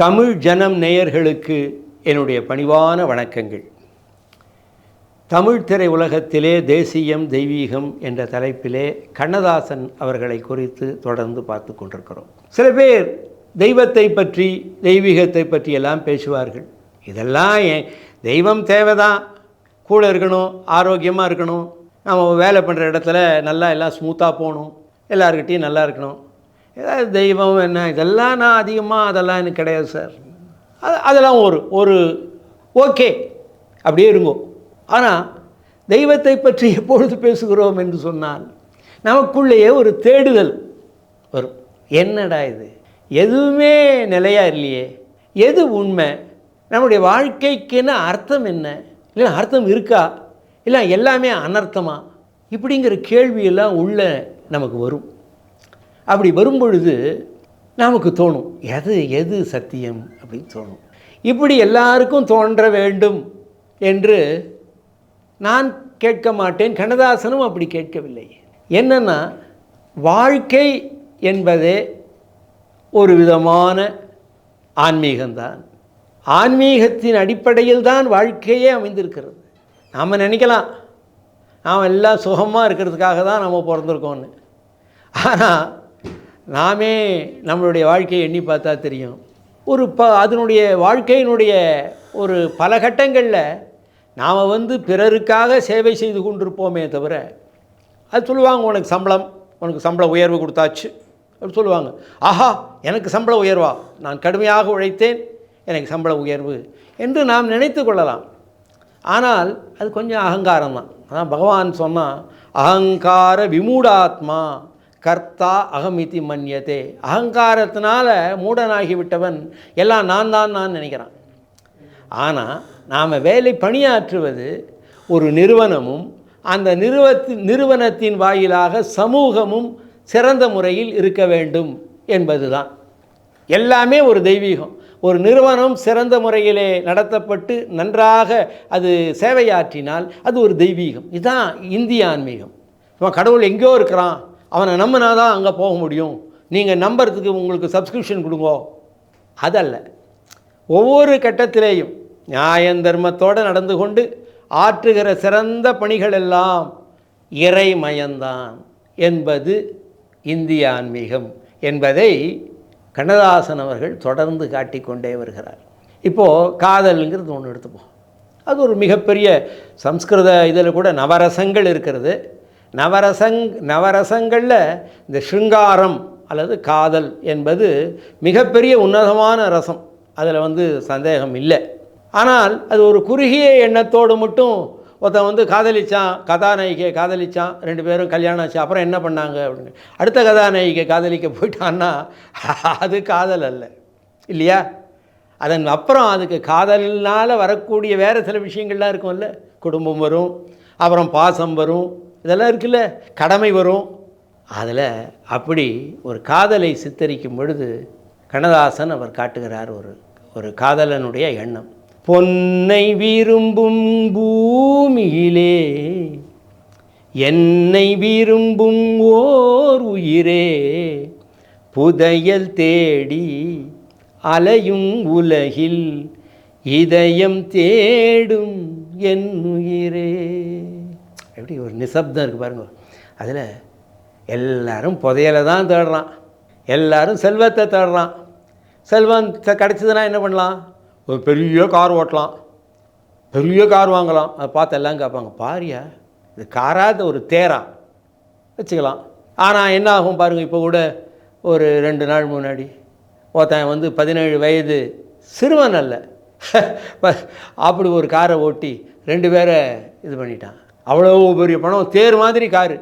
தமிழ் ஜனம் நேயர்களுக்கு என்னுடைய பணிவான வணக்கங்கள். தமிழ் திரை உலகத்திலே தேசியம் தெய்வீகம் என்ற தலைப்பிலே கண்ணதாசன் அவர்களை குறித்து தொடர்ந்து பார்த்து கொண்டிருக்கிறோம். சில பேர் தெய்வத்தை பற்றி தெய்வீகத்தை பற்றி எல்லாம் பேசுவார்கள். இதெல்லாம் ஏன்? தெய்வம் தேவைதான். கூட இருக்கணும் ஆரோக்கியமாக இருக்கணும். நம்ம வேலை பண்ணுற இடத்துல நல்லா எல்லாம் ஸ்மூத்தாக போகணும். எல்லாருக்கிட்டையும் நல்லா இருக்கணும். ஏதாவது தெய்வம் என்ன இதெல்லாம் நான் அதிகமாக அதெல்லாம் எனக்கு கிடையாது சார். அது அதெல்லாம் ஒரு ஒரு ஓகே. அப்படியே இருங்கோ. ஆனால் தெய்வத்தை பற்றி எப்பொழுது பேசுகிறோம் என்று சொன்னால் நமக்குள்ளேயே ஒரு தேடுதல் வரும். என்னடா இது? எதுவுமே நிலையாக இல்லையே. எது உண்மை? நம்முடைய வாழ்க்கைக்குன்னு அர்த்தம் என்ன? இல்லை அர்த்தம் இருக்கா? இல்லை எல்லாமே அனர்த்தமா? இப்படிங்கிற கேள்வியெல்லாம் உள்ள நமக்கு வரும். அப்படி வரும்பொழுது நமக்கு தோணும் எது எது சத்தியம் அப்படின்னு தோணும். இப்படி எல்லாருக்கும் தோன்ற வேண்டும் என்று நான் கேட்க மாட்டேன் கண்ணதாசனும் அப்படி கேட்கவில்லை. என்னென்னா வாழ்க்கை என்பதே ஒரு விதமான ஆன்மீகம்தான். ஆன்மீகத்தின் அடிப்படையில் தான் வாழ்க்கையே அமைந்திருக்கிறது. நாம் நினைக்கலாம் நாம் எல்லாம் சுகமாக இருக்கிறதுக்காக தான் நம்ம பிறந்திருக்கோன்னு ஆனால் நாமே நம்மளுடைய வாழ்க்கையை எண்ணி பார்த்தா தெரியும். ஒரு ப அதனுடைய வாழ்க்கையினுடைய ஒரு பல கட்டங்களில் நாம் வந்து பிறருக்காக சேவை செய்து கொண்டிருப்போமே தவிர அது சொல்லுவாங்க உனக்கு சம்பளம் உனக்கு சம்பள உயர்வு கொடுத்தாச்சு. அப்படி சொல்லுவாங்க. ஆஹா எனக்கு சம்பள உயர்வா? நான் கடுமையாக உழைத்தேன் எனக்கு சம்பள உயர்வு. என்று நாம் நினைத்து கொள்ளலாம். ஆனால் அது கொஞ்சம் அகங்காரம் தான். அதான் பகவான் சொன்னால் அகங்கார விமூடாத்மா. கர்த்தா அகமிதி மன்யதே. அகங்காரத்தினால மூடனாகிவிட்டவன் எல்லாம் நான் தான் நான் நினைக்கிறான். ஆனால் நாம் வேலை பணியாற்றுவது ஒரு நிறுவனமும் அந்த நிறுவத்தின் நிறுவனத்தின் வாயிலாக சமூகமும் சிறந்த முறையில் இருக்க வேண்டும் என்பதுதான். எல்லாமே ஒரு தெய்வீகம். ஒரு நிறுவனம் சிறந்த முறையிலே நடத்தப்பட்டு நன்றாக அது சேவையாற்றினால் அது ஒரு தெய்வீகம். இதுதான் இந்திய ஆன்மீகம். இப்போ கடவுள் எங்கேயோ இருக்கிறான். அவனை நம்பினா தான் அங்கே போக முடியும். நீங்கள் நம்புறதுக்கு உங்களுக்கு சப்ஸ்கிரிப்ஷன் கொடுங்கோ. அதல்ல. ஒவ்வொரு கட்டத்திலேயும் நியாயம் தர்மத்தோடு நடந்து கொண்டு ஆற்றுகிற சிறந்த பணிகள் எல்லாம் இறைமயந்தான் என்பது இந்திய ஆன்மீகம் என்பதை கண்ணதாசன் அவர்கள் தொடர்ந்து காட்டிக்கொண்டே வருகிறார். இப்போது காதல்ங்கிறது ஒன்று எடுத்துப்போம். அது ஒரு மிகப்பெரிய சம்ஸ்கிருத இதில் கூட நவரசங்கள் இருக்கிறது. நவரசங் நவரசங்களில் இந்த ஸ்ருங்காரம் அல்லது காதல் என்பது மிகப்பெரிய உன்னதமான ரசம். அதில் வந்து சந்தேகம் இல்லை. ஆனால் அது ஒரு குறுகிய எண்ணத்தோடு மட்டும் ஒருத்தன் வந்து காதலிச்சான் கதாநாயகியை காதலிச்சான் ரெண்டு பேரும் கல்யாணம் ஆச்சு அப்புறம் என்ன பண்ணாங்க அப்படின்னு. அடுத்த கதாநாயகியை காதலிக்க போயிட்டான்னா அது காதல் அல்ல. இல்லையா? அதன் அப்புறம் அதுக்கு காதலினால் வரக்கூடிய வேறு சில விஷயங்கள்லாம் இருக்கும்ல. குடும்பம் வரும் அப்புறம் பாசம் வரும் இதெல்லாம் இருக்குல்ல கடமை வரும். அதில் அப்படி ஒரு காதலை சித்தரிக்கும் பொழுது கண்ணதாசன் அவர் காட்டுகிறார் ஒரு ஒரு காதலனுடைய எண்ணம். பொன்னை விரும்பும் பூமியிலே என்னை விரும்பும் ஓர் உயிரே புதையல் தேடி அலையும் உலகில் இதயம் தேடும் என் உயிரே. எப்படி ஒரு நிசப்தம் இருக்குது பாருங்க. அதில் எல்லாரும் புதையலை தான் தேடுறான். எல்லாரும் செல்வத்தை தேடுறான். செல்வம் கிடச்சிதுன்னா என்ன பண்ணலாம்? ஒரு பெரிய கார் ஓட்டலாம். பெரிய கார் வாங்கலாம். அதை பார்த்து எல்லாம் கேட்பாங்க பாரியா இது காராத ஒரு தேரா? வச்சுக்கலாம். ஆனால் என்ன ஆகும் பாருங்கள் இப்போ கூட ஒரு ரெண்டு நாள் முன்னாடி ஒருத்தன் வந்து பதினேழு வயது சிறுவன் அல்ல. அப்படி ஒரு காரை ஓட்டி ரெண்டு பேரை இது பண்ணிட்டான். அவ்வளோ பெரிய பணம் தேர் மாதிரி காரு.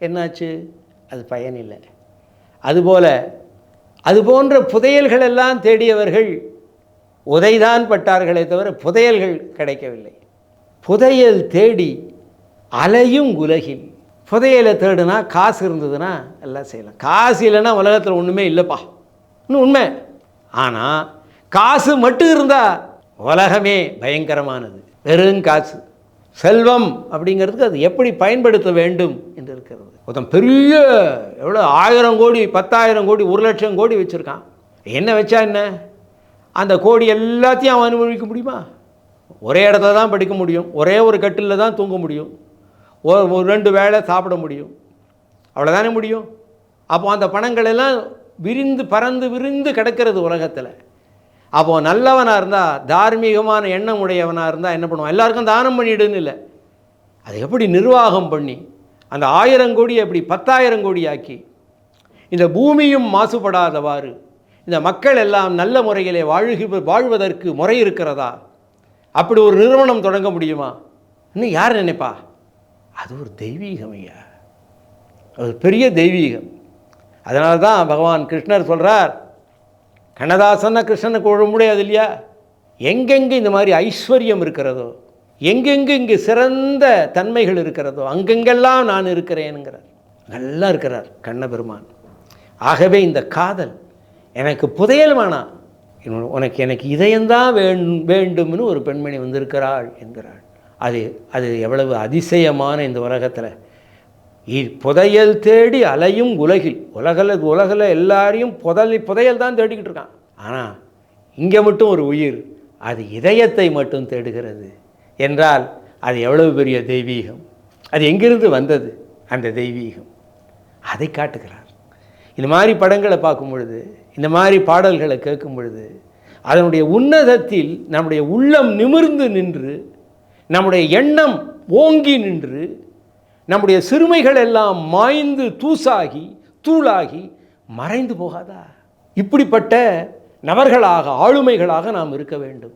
என்னாச்சு? அது பயனில்லை அதுபோல் அது போன்ற புதையல்கள் எல்லாம் தேடியவர்கள் உதைதான் பட்டார்களே தவிர புதையல்கள் கிடைக்கவில்லை. புதையல் தேடி அலையும் உலகில். புதையலை தேடுனா காசு இருந்ததுன்னா எல்லாம் செய்யலாம். காசு இல்லைன்னா உலகத்தில் ஒன்றுமே இல்லைப்பா. இன்னும் உண்மை. ஆனால் காசு மட்டும் இருந்தால் உலகமே பயங்கரமானது. வெறும் காசு. செல்வம் அப்படிங்கிறதுக்கு அது எப்படி பயன்படுத்த வேண்டும் என்று இருக்கிறது. ஒருத்தன் பெரிய எவ்வளோ ஆயிரம் கோடி பத்தாயிரம் கோடி ஒரு லட்சம் கோடி வச்சுருக்கான். என்ன வச்சா என்ன? அந்த கோடி எல்லாத்தையும் அவன் அனுபவிக்க முடியுமா? ஒரே இடத்துல தான் படிக்க முடியும். ஒரே ஒரு கட்டிலில் தான் தூங்க முடியும். ஒரு ஒரு ரெண்டு வேளை சாப்பிட முடியும். அவ்வளோதானே முடியும்? அப்போ அந்த பணங்கள் எல்லாம் விரிந்து பறந்து விரிந்து கிடக்கிறது உலகத்தில். அப்போது நல்லவனாக இருந்தால் தார்மீகமான எண்ணம் உடையவனாக இருந்தால் என்ன பண்ணுவான்? எல்லாருக்கும் தானம் பண்ணிடுன்னு இல்லை. அதை எப்படி நிர்வாகம் பண்ணி அந்த ஆயிரம் கோடியை எப்படி பத்தாயிரம் கோடி ஆக்கி இந்த பூமியும் மாசுபடாதவாறு இந்த மக்கள் எல்லாம் நல்ல முறையிலே வாழ்கி வாழ்வதற்கு முறை இருக்கிறதா? அப்படி ஒரு நிறுவனம் தொடங்க முடியுமா? இன்னும் யார் நினைப்பா? அது ஒரு தெய்வீகம் ஐயா. அது ஒரு பெரிய தெய்வீகம். அதனால தான் பகவான் கிருஷ்ணர் சொல்கிறார் கண்ணதாசன்னா கிருஷ்ணனுக்கு கூட முடியாது இல்லையா? எங்கெங்கே இந்த மாதிரி ஐஸ்வர்யம் இருக்கிறதோ எங்கெங்கு இங்கு சிறந்த தன்மைகள் இருக்கிறதோ அங்கெங்கெல்லாம் நான் இருக்கிறேனுங்கிறார். நல்லா இருக்கிறார் கண்ணபெருமான். ஆகவே இந்த காதல் எனக்கு புதையல் வேணாம் உனக்கு எனக்கு இதயம்தான் வேண் வேண்டும்னு ஒரு பெண்மணி வந்திருக்கிறாள் என்கிறாள். அது அது எவ்வளவு அதிசயமான இந்த உலகத்தில் புதையல் தேடி அலையும் உலகில். உலகில் உலகில் எல்லாரையும் புதல் புதையல் தான் தேடிக்கிட்டு இருக்கான். ஆனால் இங்கே மட்டும் ஒரு உயிர் அது இதயத்தை மட்டும் தேடுகிறது. என்றால் அது எவ்வளவு பெரிய தெய்வீகம்? அது எங்கிருந்து வந்தது அந்த தெய்வீகம்? அதை காட்டுகிறார். இந்த மாதிரி படங்களை பார்க்கும் பொழுது இந்த மாதிரி பாடல்களை கேட்கும் பொழுது அதனுடைய உன்னதத்தில் நம்முடைய உள்ளம் நிமிர்ந்து நின்று நம்முடைய எண்ணம் ஓங்கி நின்று நம்முடைய சிறுமைகள் எல்லாம் மாய்ந்து தூசாகி தூளாகி மறைந்து போகாதா? இப்படிப்பட்ட நபர்களாக ஆளுமைகளாக நாம் இருக்க வேண்டும்.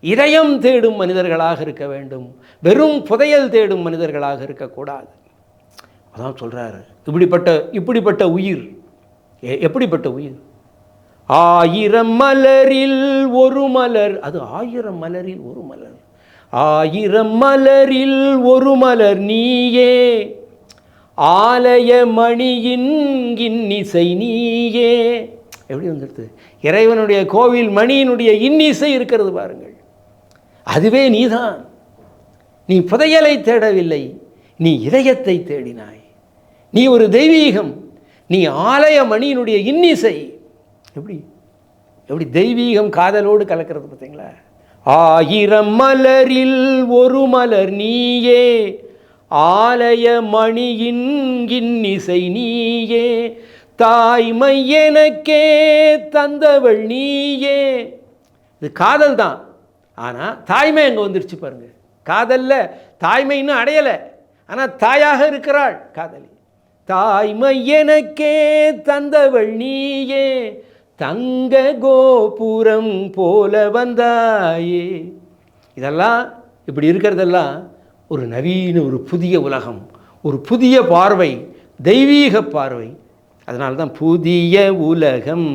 இதயம் தேடும் மனிதர்களாக இருக்க வேண்டும். வெறும் புதையல் தேடும் மனிதர்களாக இருக்கக்கூடாது. அதான் சொல்கிறாரு இப்படிப்பட்ட இப்படிப்பட்ட உயிர். எ- எப்படிப்பட்ட உயிர்? ஆயிரம் மலரில் ஒரு மலர். அது ஆயிரம் மலரில் ஒரு மலர். ஆயிரம் மலரில் ஒரு மலர் நீயே. ஆலய மணியின் இன்னிசை நீயே. எப்படி வந்துடுது? இறைவனுடைய கோவில் மணியினுடைய இன்னிசை இருக்கிறது பாருங்கள். அதுவே நீதான். நீ புதையலை தேடவில்லை. நீ இதயத்தை தேடினாய். நீ ஒரு தெய்வீகம். நீ ஆலய மணியினுடைய இன்னிசை. எப்படி? எப்படி தெய்வீகம் காதலோடு கலக்கிறது பார்த்தீங்களா? ஆயிரம் மலரில் ஒரு மலர் நீயே ஆலய மணியின் இசை நீயே தாய்மை எனக்கே தந்தவள் நீயே. இது காதல் தான். ஆனால் தாய்மை அங்கே வந்துருச்சு பாருங்க. காதலில் தாய்மை இன்னும் அடையலை. ஆனால் தாயாக இருக்கிறாள் காதலி. தாய்மை எனக்கே தந்தவள் நீயே. தங்க கோபுரம் போல வந்தாயே. இதெல்லாம் இப்படி இருக்கிறதெல்லாம் ஒரு நவீன ஒரு புதிய உலகம் ஒரு புதிய பார்வை தெய்வீக பார்வை. அதனால தான் புதிய உலகம்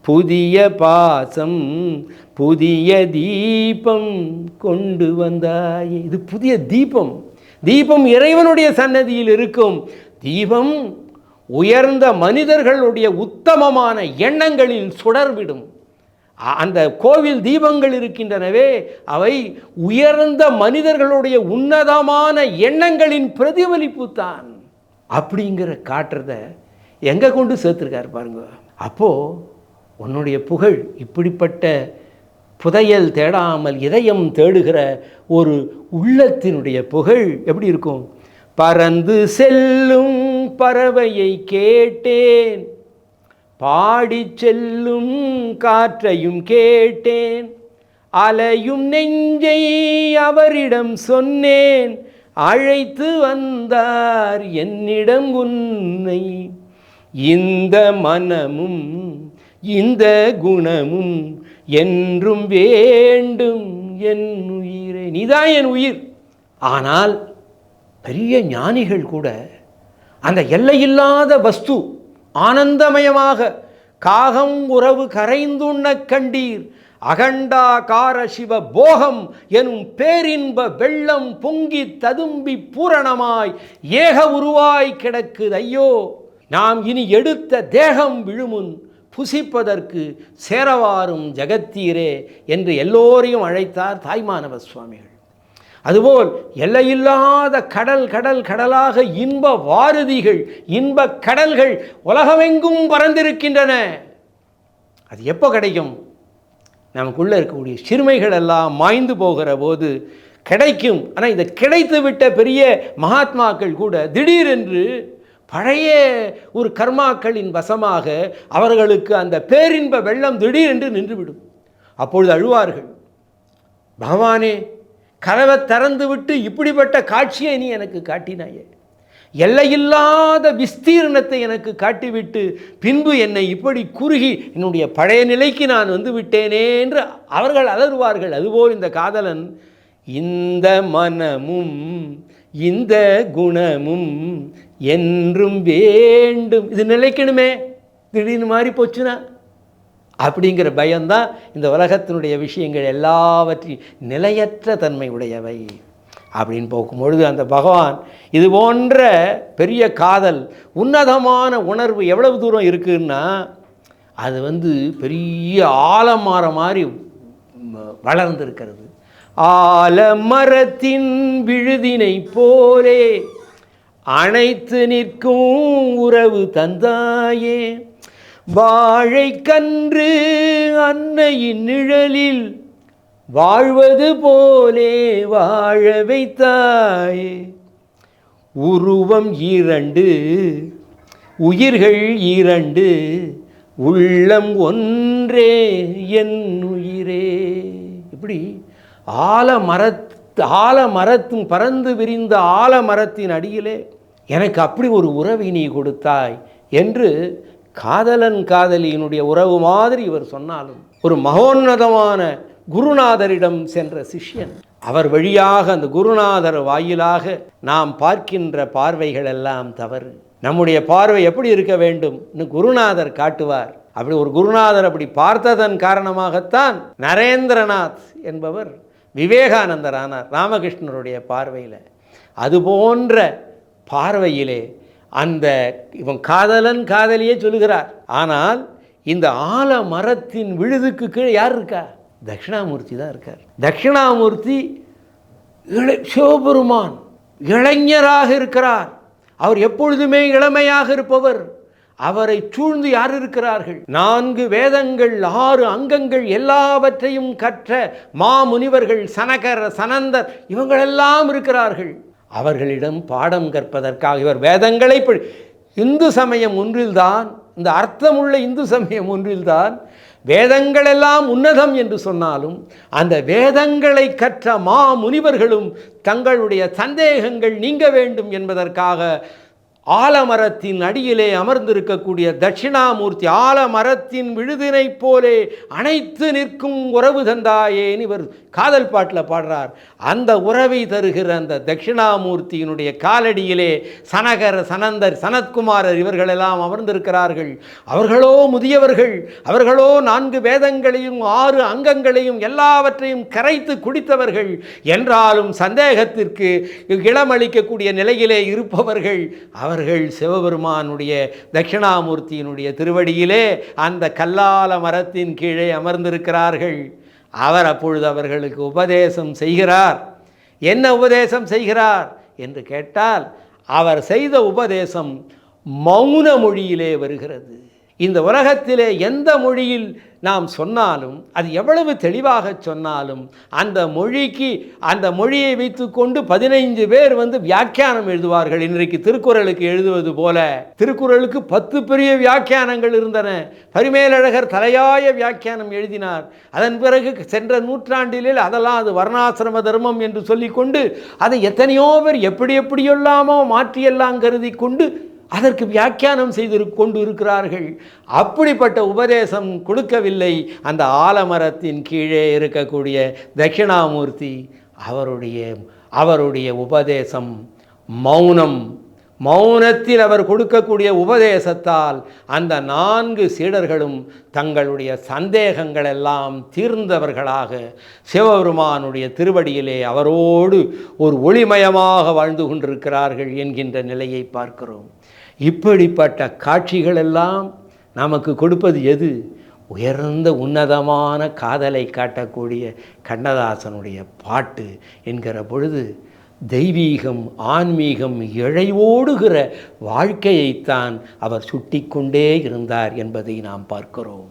புதிய பாசம் புதிய தீபம் கொண்டு வந்தாயே. இது புதிய தீபம். தீபம் இறைவனுடைய சன்னதியில் இருக்கும். தீபம் உயர்ந்த மனிதர்களுடைய உத்தமமான எண்ணங்களில் சுடர்விடும். அந்த கோவில் தீபங்கள் இருக்கின்றனவே அவை உயர்ந்த மனிதர்களுடைய உன்னதமான எண்ணங்களின் பிரதிபலிப்பு தான். அப்படிங்கிற காட்டுறத எங்கே கொண்டு சேர்த்துருக்காரு பாருங்க. அப்போது உன்னுடைய புகழ் இப்படிப்பட்ட புதையல் தேடாமல் இதயம் தேடுகிற ஒரு உள்ளத்தினுடைய புகழ் எப்படி இருக்கும்? பறந்து செல்லும் பறவையை கேட்டேன். பாடிச் செல்லும் காற்றையும் கேட்டேன். அலையும் நெஞ்சை அவரிடம் சொன்னேன். அழைத்து வந்தார் என்னிடம் உன்னை. இந்த மனமும் இந்த குணமும் என்றும் வேண்டும் என் உயிரே. நீதான் என் உயிர். ஆனால் பெரிய ஞானிகள் கூட அந்த எல்லையில்லாத வஸ்து ஆனந்தமயமாக காகம் உறவு கரைந்துண்ண கண்டீர். அகண்டாகார சிவ போகம் எனும் பேரின்ப வெள்ளம் பொங்கி ததும்பி பூரணமாய் ஏக உருவாய் கிடக்குது. ஐயோ நாம் இனி எடுத்த தேகம் விழுமுன் புசிப்பதற்கு சேரவாரும் ஜகத்தீரே என்று எல்லோரையும் அழைத்தார் தாய்மானவ சுவாமிகள். அதுபோல் எல்லையில்லாத கடல் கடல் கடலாக இன்ப வாரதிகள் இன்ப கடல்கள் உலகமெங்கும் பறந்திருக்கின்றன அது எப்போ கிடைக்கும்? நமக்குள்ளே இருக்கக்கூடிய சிறுமைகள் எல்லாம் மாய்ந்து போகிற போது கிடைக்கும். ஆனால் இதை கிடைத்து விட்ட பெரிய மகாத்மாக்கள் கூட திடீரென்று பழைய ஒரு கர்மாக்களின் வசமாக அவர்களுக்கு அந்த பேரின்ப வெள்ளம் திடீரென்று நின்றுவிடும். அப்பொழுது அழுவார்கள். பகவானே கதவை திறந்து விட்டு இப்படிப்பட்ட காட்சியை நீ எனக்கு காட்டினாயே. எல்லையில்லாத விஸ்தீர்ணத்தை எனக்கு காட்டிவிட்டு பின்பு என்னை இப்படி குறுகி என்னுடைய பழைய நிலைக்கு நான் வந்து விட்டேனே என்று அவர்கள் அலறுவார்கள். அதுபோல் இந்த காதலன் இந்த மனமும் இந்த குணமும் என்றும் வேண்டும். இது நிலைக்கணுமே. திடீர்னு மாறி போச்சுன்னா அப்படிங்கிற பயம்தான் இந்த உலகத்தினுடைய விஷயங்கள் எல்லாவற்றையும் நிலையற்ற தன்மை உடையவை அப்படின்னு போக்கும்பொழுது அந்த பகவான் இது போன்ற பெரிய காதல் உன்னதமான உணர்வு எவ்வளவு தூரம் இருக்குன்னா அது வந்து பெரிய ஆலமர மாதிரி வளர்ந்திருக்கிறது. ஆலமரத்தின் விழுதினை போலே அனைத்து நிற்கும் உறவு தந்தாயே. வாழைக்கன்று அன்னையின் நிழலில் வாழ்வது போலே வாழ வைத்தாயே. உருவம் இரண்டு உயிர்கள் இரண்டு உள்ளம் ஒன்றே என் உயிரே. இப்படி ஆலமரத் ஆலமரத்தும் பறந்து விரிந்த ஆலமரத்தின் அடியிலே எனக்கு அப்படி ஒரு உறவை நீ கொடுத்தாய் என்று காதலன் காதலியினுடைய உறவு மாதிரி இவர் சொன்னாலும் ஒரு மகோன்னதமான குருநாதரிடம் சென்ற சிஷ்யன் அவர் வழியாக அந்த குருநாதர் வாயிலாக நாம் பார்க்கின்ற பார்வைகள் எல்லாம் தவறு. நம்முடைய பார்வை எப்படி இருக்க வேண்டும் குருநாதர் காட்டுவார். அப்படி ஒரு குருநாதர் அப்படி பார்த்ததன் காரணமாகத்தான் நரேந்திரநாத் என்பவர் விவேகானந்தர் ஆனார் ராமகிருஷ்ணருடைய பார்வையில். அது போன்ற பார்வையிலே அந்த இவன் காதலன் காதலியே சொல்லுகிறார். ஆனால் இந்த ஆல மரத்தின் விழுதுக்கு கீழே யார் இருக்கா? தட்சிணாமூர்த்தி தான் இருக்கார். தட்சிணாமூர்த்தி இள சிவபெருமான் இளைஞராக இருக்கிறார். அவர் எப்பொழுதுமே இளமையாக இருப்பவர். அவரை சூழ்ந்து யார் இருக்கிறார்கள்? நான்கு வேதங்கள் ஆறு அங்கங்கள் எல்லாவற்றையும் கற்ற மாமுனிவர்கள் சனகர சனந்தர் இவங்களெல்லாம் இருக்கிறார்கள். அவர்களிடம் பாடம் கற்பதற்காக இவர் வேதங்களை இந்து சமயம் ஒன்றில்தான் இந்த அர்த்தமுள்ள இந்து சமயம் ஒன்றில்தான் வேதங்களெல்லாம் உன்னதம் என்று சொன்னாலும் அந்த வேதங்களை கற்ற மா முனிவர்களும் தங்களுடைய சந்தேகங்கள் நீங்க வேண்டும் என்பதற்காக ஆலமரத்தின் அடியிலே அமர்ந்திருக்கக்கூடிய தட்சிணாமூர்த்தி ஆலமரத்தின் விழுதினை போலே அனைத்து நிற்கும் உறவு தந்தாயேன்னு இவர் காதல் பாட்டில் பாடுறார்? அந்த உறவை தருகிற அந்த தட்சிணாமூர்த்தியினுடைய காலடியிலே சனகர் சனந்தர் சனத்குமாரர் இவர்களெல்லாம் அமர்ந்திருக்கிறார்கள். அவர்களோ முதியவர்கள் அவர்களோ நான்கு வேதங்களையும் ஆறு அங்கங்களையும் எல்லாவற்றையும் கரைத்து குடித்தவர்கள். என்றாலும் சந்தேகத்திற்கு இளமளிக்கக்கூடிய நிலையிலே இருப்பவர்கள். அவர் அவர்கள் சிவபெருமானுடைய தட்சிணாமூர்த்தியினுடைய திருவடியிலே அந்த கல்லால மரத்தின் கீழே அமர்ந்திருக்கிறார்கள். அவர் அப்பொழுது அவர்களுக்கு உபதேசம் செய்கிறார். என்ன உபதேசம் செய்கிறார் என்று கேட்டால் அவர் செய்த உபதேசம் மௌன மொழியிலே வருகிறது. இந்த உலகத்திலே எந்த மொழியில் நாம் சொன்னாலும் அது எவ்வளவு தெளிவாக சொன்னாலும் அந்த மொழிக்கு அந்த மொழியை வைத்துக்கொண்டு பதினைஞ்சு பேர் வந்து வியாக்கியானம் எழுதுவார்கள். இன்றைக்கு திருக்குறளுக்கு எழுதுவது போல திருக்குறளுக்கு பத்து பெரிய வியாக்கியானங்கள் இருந்தன. பரிமேலழகர் தலையாய வியாக்கியானம் எழுதினார். அதன் பிறகு சென்ற நூற்றாண்டிலே அதெல்லாம் அது வர்ணாசிரம தர்மம் என்று சொல்லிக்கொண்டு அதை எத்தனையோ பேர் எப்படி எப்படியெல்லாமோ மாற்றியெல்லாம் கருதி கொண்டு அதற்கு வியாக்கியானம் செய்து கொண்டு இருக்கிறார்கள் அப்படிப்பட்ட உபதேசம் கொடுக்கவில்லை. அந்த ஆலமரத்தின் கீழே இருக்கக்கூடிய தட்சிணாமூர்த்தி அவருடைய அவருடைய உபதேசம் மௌனம். மௌனத்தில் அவர் கொடுக்கக்கூடிய உபதேசத்தால் அந்த நான்கு சீடர்களும் தங்களுடைய சந்தேகங்கள் எல்லாம் தீர்ந்தவர்களாக சிவபெருமானுடைய திருவடியிலே அவரோடு ஒரு ஒளிமயமாக வாழ்ந்து கொண்டிருக்கிறார்கள் என்கின்ற நிலையை பார்க்கிறோம். இப்படிப்பட்ட காட்சிகளெல்லாம் நமக்கு கொடுப்பது எது? உயர்ந்த உன்னதமான காதலை காட்டக்கூடிய கண்ணதாசனுடைய பாட்டு என்கிற பொழுது தெய்வீகம் ஆன்மீகம் இழைவோடுகிற வாழ்க்கையைத்தான் அவர் சுட்டிக்கொண்டே இருந்தார் என்பதை நாம் பார்க்கிறோம்.